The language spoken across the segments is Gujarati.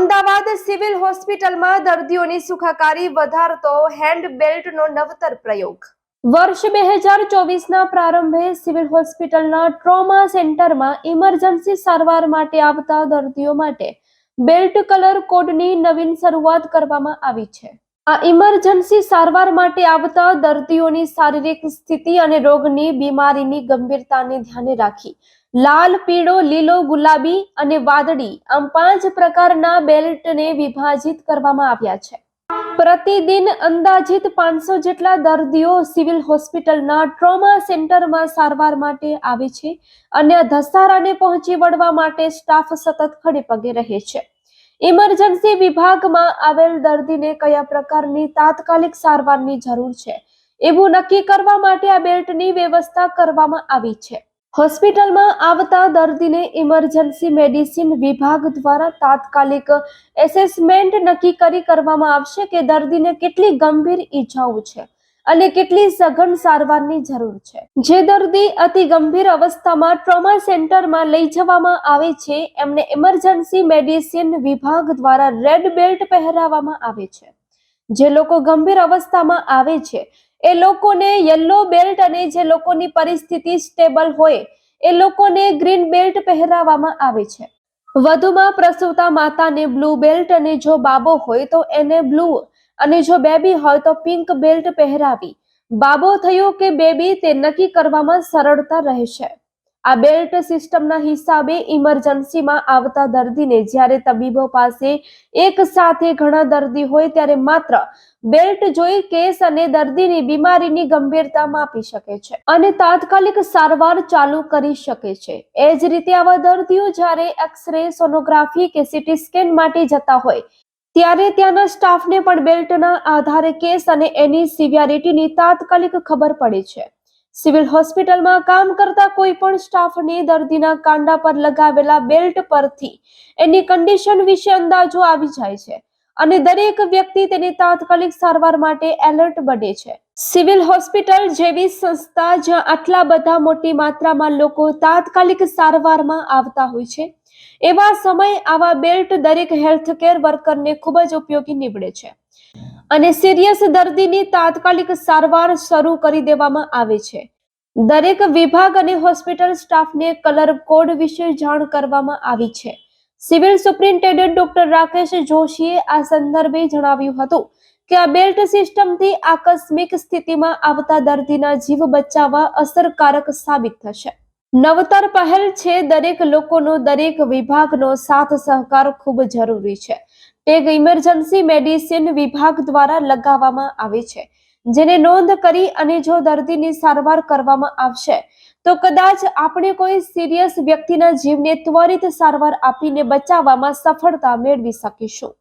અમદાવાદ સિવિલ હોસ્પિટલમાં દર્દીઓની સુખાકારી વધારતો હેન્ડ બેલ્ટનો નવતર પ્રયોગ. વર્ષ બે હજાર ચોવીસના પ્રારંભે સિવિલ હોસ્પિટલના ટ્રોમા સેન્ટરમાં ઇમરજન્સી સારવાર માટે આવતા દર્દીઓ માટે બેલ્ટ કલર કોડની નવીન શરૂઆત કરવામાં આવી છે. આ ઇમરજન્સી સારવાર માટે આવતા દર્દીઓની શારીરિક સ્થિતિ અને રોગની બીમારીની ગંભીરતાને ધ્યાને રાખી. લાલ, પીળો, લીલો, ગુલાબી અને વાદળી આમ પાંચ પ્રકારના બેલ્ટને વિભાજિત કરવામાં આવ્યા છે. પ્રતિદિન અંદાજિત પાંચસો જેટલા દર્દીઓ સિવિલ હોસ્પિટલના ટ્રોમા સેન્ટરમાં સારવાર માટે આવે છે અને ધસારાને પહોંચી વળવા માટે સ્ટાફ સતત ખડે પગે રહે છે. ઇમરજન્સી વિભાગમાં આવેલ દર્દીને કયા પ્રકારની તાત્કાલિક સારવારની જરૂર છે? એવું નક્કી કરવા માટે આ બેલ્ટની વ્યવસ્થા કરવામાં આવી છે. હોસ્પિટલમાં આવતા દર્દીને ઇમરજન્સી મેડિસિન વિભાગ દ્વારા તાત્કાલિક એસેસમેન્ટ નક્કી કરી કરવામાં આવશે કે દર્દીને કેટલી ગંભીર ઈજાઓ છે? અને કેટલી સઘન સારવારની જરૂર છે. જે દર્દી અતિ ગંભીર અવસ્થામાં ટ્રોમા સેન્ટરમાં લઈ જવામાં આવે છે, એમને ઇમરજન્સી મેડિસિન વિભાગ દ્વારા રેડ બેલ્ટ પહેરાવવામાં આવે છે. જે લોકો ગંભીર અવસ્થામાં આવે છે, એ લોકોને યલો બેલ્ટ અને જે લોકોની પરિસ્થિતિ સ્ટેબલ હોય, એ લોકોને ગ્રીન બેલ્ટ પહેરાવવામાં આવે છે. વધુમાં પ્રસૂતા માતાને બ્લુ બેલ્ટ અને જો બાબો હોય તો એને બ્લુ અને જો બેબી હોય તો પિંક બેલ્ટ પહેરાવી. બાબો થયો કે બેબી તે નક્કી કરવામાં સરળતા રહેશે. આ બેલ્ટ સિસ્ટમના હિસાબે ઇમરજન્સીમાં આવતા દર્દીને જ્યારે તબીબો પાસે એક સાથે ઘણા દર્દી હોય ત્યારે માત્ર બેલ્ટ જોઈ કેસ અને દર્દીની બીમારીની ગંભીરતા માપી શકે છે અને તાત્કાલિક સારવાર ચાલુ કરી શકે છે. એ જ રીતે આવા દર્દીઓ જ્યારે એક્સરે, સોનોગ્રાફી કે સીટી સ્કેન માટે જતા હોય ત્યારે ત્યાંના સ્ટાફને પણ બેલ્ટના આધારે કેસ અને એની સિવિયારિટીની તાત્કાલિક ખબર પડે છે. સિવિલ હોસ્પિટલમાં કામ કરતા કોઈ પણ સ્ટાફને દર્દીના કાંડા પર લગાવેલા બેલ્ટ પરથી એની કન્ડિશન વિશે અંદાજો આવી જાય છે. અને દરેક વ્યક્તિ તેની તાત્કાલિક સારવાર માટે એલર્ટ બને છે. સિવિલ હોસ્પિટલ જેવી સંસ્થા જ્યાં આટલા બધા મોટી માત્રામાં લોકો તાત્કાલિક સારવારમાં આવતા હોય છે, એવા સમય આવા બેલ્ટ દરેક હેલ્થકેર વર્કરને ખૂબ જ ઉપયોગી નીવડે છે. અને સિરિયસ દર્દીની તાત્કાલિક સારવાર શરૂ કરી દેવામાં આવે છે. દરેક વિભાગ અને હોસ્પિટલ સ્ટાફને કલર કોડ વિશે જાણ કરવામાં આવી છે. સિવિલ સુપ્રિન્ટેન્ડન્ટ ડોક્ટર રાકેશ જોશીએ આ સંદર્ભે જણાવ્યું હતું કે આ બેલ્ટ સિસ્ટમથી આકસ્મિક સ્થિતિમાં આવતા દર્દીના જીવ બચાવવા અસરકારક સાબિત થશે. નવતર પહેલ છે દરેક લોકોનો, દરેક વિભાગનો સાથ સહકાર ખૂબ જરૂરી છે. ટેગ ઇમરજન્સી મેડિસિન વિભાગ દ્વારા લગાવવામાં આવે છે. જેને નોંધ કરી અને જો દર્દીની સારવાર કરવામાં આવશે તો કદાચ આપણે કોઈ સિરિયસ વ્યક્તિના જીવને ત્વરિત સારવાર આપીને બચાવવામાં સફળતા મેળવી શકીશું.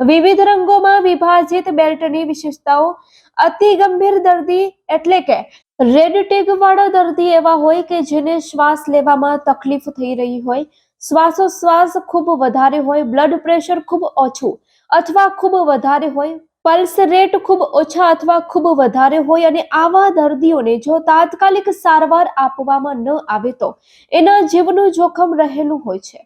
વિવિધ રંગોમાં વિભાજિત બેલ્ટની વિશેષતાઓ, અતિ ગંભીર દર્દી એટલે કે રેડ ટેગ વાળો દર્દી એવા હોય કે જેને શ્વાસ લેવામાં તકલીફ થઈ રહી હોય, શ્વાસોશ્વાસ ખૂબ વધારે હોય બ્લડ પ્રેશર ખૂબ ઓછું અથવા ખૂબ વધારે હોય પલ્સ રેટ ખૂબ ઓછા અથવા ખૂબ વધારે હોય અને આવા દર્દીઓને જો તાત્કાલિક સારવાર આપવામાં ન આવે તો એના જીવનું જોખમ રહેલું હોય છે.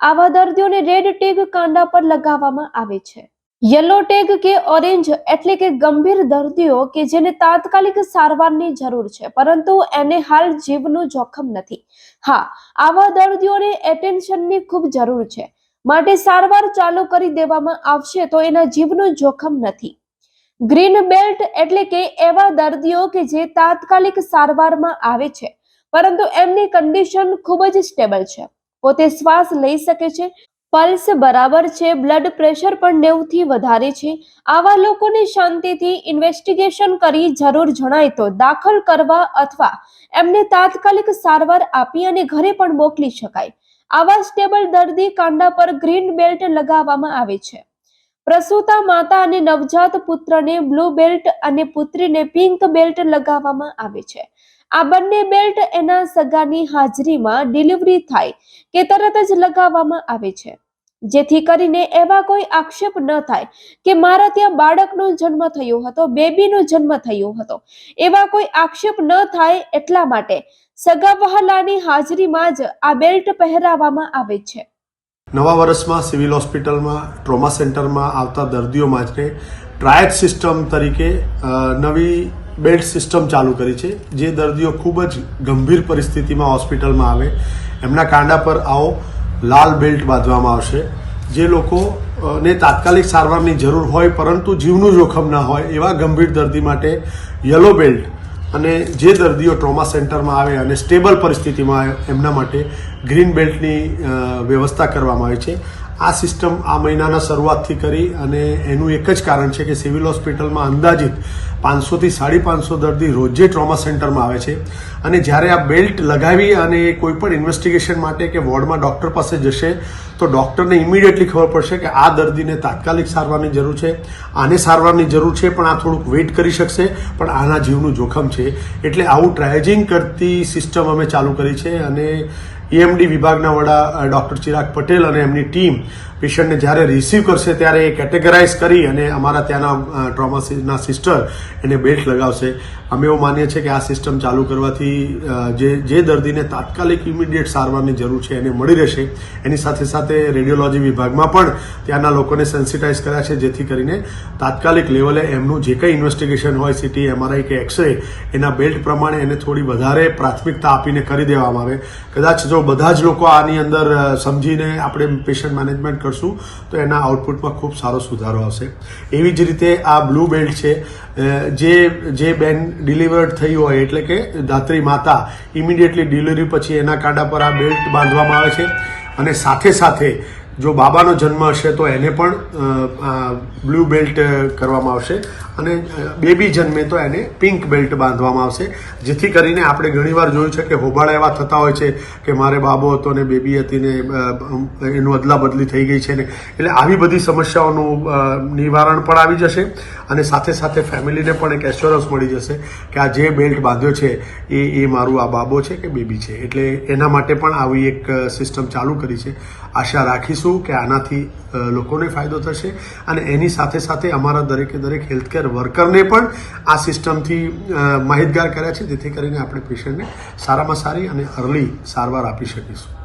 આવા દર્દીઓને રેડ ટેગ કાંડા પર લગાવવામાં આવે છે. યલો ટેગ કે ઓરેન્જ એટલે કે ગંભીર દર્દીઓ કે જેને તાત્કાલિક સારવારની જરૂર છે, પરંતુ એને હાલ જીવનું જોખમ નથી. હા, આવા દર્દીઓને એટેન્શનની ખૂબ જરૂર છે. માટે સારવાર ચાલુ કરી દેવામાં આવશે તો એના જીવનું જોખમ નથી. ગ્રીન બેલ્ટ એટલે કે એવા દર્દીઓ કે જે તાત્કાલિક સારવારમાં આવે છે, પરંતુ એમની કન્ડિશન ખૂબ જ સ્ટેબલ છે. પોતે શ્વાસ લઈ શકે છે પલ્સ બરાબર છે બ્લડ પ્રેશર પણ નેવથી વધારે છે. આવા લોકોને શાંતિથી ઇન્વેસ્ટિગેશન કરી જરૂર જણાય તો દાખલ કરવા અથવા એમને તાત્કાલિક સારવાર આપી અને ઘરે પણ મોકલી શકાય. આવા સ્ટેબલ દર્દી કાંડા પર ગ્રીન બેલ્ટ લગાવવામાં આવે છે. પ્રસૂતા માતા અને નવજાત પુત્રને બ્લુ બેલ્ટ અને પુત્રીને પિંક બેલ્ટ લગાવવામાં આવે છે. આ બંને બેલ્ટ એના સગાની હાજરીમાં ડિલિવરી થાય કે તરત જ લગાવવામાં આવે છે. જેથી કરીને એવા કોઈ આક્ષેપ ન થાય કે મારા ત્યાં બાળકનો જન્મ થયો હતો, બેબીનો જન્મ થયો હતો. એવા કોઈ આક્ષેપ ન થાય એટલા માટે સગા વહાલાની હાજરીમાં જ આ બેલ્ટ પહેરાવવામાં આવે છે. નવા વર્ષમાં સિવિલ હોસ્પિટલમાં, ટ્રોમા સેન્ટરમાં આવતા દર્દીઓ માટે ટ્રાયક સિસ્ટમ તરીકે નવી બેડ સિસ્ટમ ચાલુ કરી છે, જે દર્દીઓ ખૂબ જ ગંભીર પરિસ્થિતિમાં હોસ્પિટલમાં આવે. એમના કાંડા પર આવો લાલ બેલ્ટ બાંધવામાં આવશે. જે લોકો ને તાત્કાલિક સારવારની જરૂર હોય, પરંતુ જીવનું જોખમ ના હોય, એવા ગંભીર દર્દી માટે યલો બેલ્ટ અને જે દર્દીઓ ટ્રોમા સેન્ટરમાં આવે અને સ્ટેબલ પરિસ્થિતિમાં આવે એમના માટે ગ્રીન બેલ્ટની વ્યવસ્થા કરવામાં આવી છે. આ સિસ્ટમ આ મહિનાના શરૂઆતથી કરી અને એનું એક જ કારણ છે કે સિવિલ હોસ્પિટલમાં અંદાજિત પાંચસોથી સાડી પાંચસો દર્દી રોજે ટ્રોમા સેન્ટરમાં આવે છે. અને જ્યારે આ બેલ્ટ લગાવી અને કોઈ પણ ઇન્વેસ્ટિગેશન માટે કે વોર્ડમાં ડૉક્ટર પાસે જશે, તો ડૉક્ટરને ઇમિડિયેટલી ખબર પડશે કે આ દર્દીને તાત્કાલિક સારવારની જરૂર છે. આને સારવારની જરૂર છે, પણ આ થોડુંક વેઇટ કરી શકશે, પણ આના જીવનું જોખમ છે. એટલે આવું ટ્રાયજિંગ કરતી સિસ્ટમ અમે ચાલુ કરી છે અને ઈએમડી વિભાગના વડા ડૉક્ટર ચિરાગ પટેલ અને એમની ટીમ પેશન્ટને જ્યારે રિસીવ કરશે ત્યારે એ કેટેગરાઇઝ કરી અને અમારા ત્યાંના ટ્રોમાના સિસ્ટર એને બેલ્ટ લગાવશે. અમે એવું માનીએ છીએ કે આ સિસ્ટમ ચાલુ કરવાથી જે જે દર્દીને તાત્કાલિક ઇમિડિયેટ સારવારની જરૂર છે એને મળી રહેશે. એની સાથે સાથે રેડિયોલોજી વિભાગમાં પણ ત્યાંના લોકોને સેન્સિટાઇઝ કર્યા છે, જેથી કરીને તાત્કાલિક લેવલે એમનું જે કંઈ ઇન્વેસ્ટિગેશન હોય સીટી એમઆરઆઈ કે એક્સરે એના બેલ્ટ પ્રમાણે એને થોડી વધારે પ્રાથમિકતા આપીને કરી દેવામાં આવે. કદાચ જો બધા જ લોકો આની અંદર સમજીને આપણે પેશન્ટ મેનેજમેન્ટ કરશું, તો એના આઉટપુટમાં ખૂબ સારો સુધારો આવશે. એવી જ રીતે આ બ્લુ બેલ્ટ છે જે જે બેન ડિલિવર્ડ થઈ હોય, એટલે કે ધાત્રી માતા ઇમિડિયેટલી ડિલિવરી પછી એના કાંડા પર આ બેલ્ટ બાંધવામાં આવે છે. અને સાથે સાથે જો બાબાનો જન્મ હશે, તો એને પણ બ્લુ બેલ્ટ કરવામાં આવશે. અને બેબી જન્મે તો એને પિંક બેલ્ટ બાંધવામાં આવશે. જેથી કરીને આપણે ઘણીવાર જોયું છે કે હોબાળા એવા થતા હોય છે કે મારે બાબો હતો ને બેબી હતી ને એનું અદલા બદલી થઈ ગઈ છે ને. એટલે આવી બધી સમસ્યાઓનું નિવારણ પણ આવી જશે અને સાથે સાથે ફેમિલીને પણ એક એશ્યોરન્સ મળી જશે કે આ જે બેલ્ટ બાંધ્યો છે એ એ મારું આ બાબો છે કે બેબી છે. એટલે એના માટે પણ આવી એક સિસ્ટમ ચાલુ કરી છે. આશા રાખીશું કે આનાથી લોકોને ફાયદો થશે અને એની સાથે સાથે અમારા દરેકે દરેક હેલ્થકેર વર્કરને પણ આ સિસ્ટમથી માહિતગાર કર્યા છે. જેથી કરીને આપણે પેશન્ટને સારામાં સારી અને અર્લી સારવાર આપી શકીશું.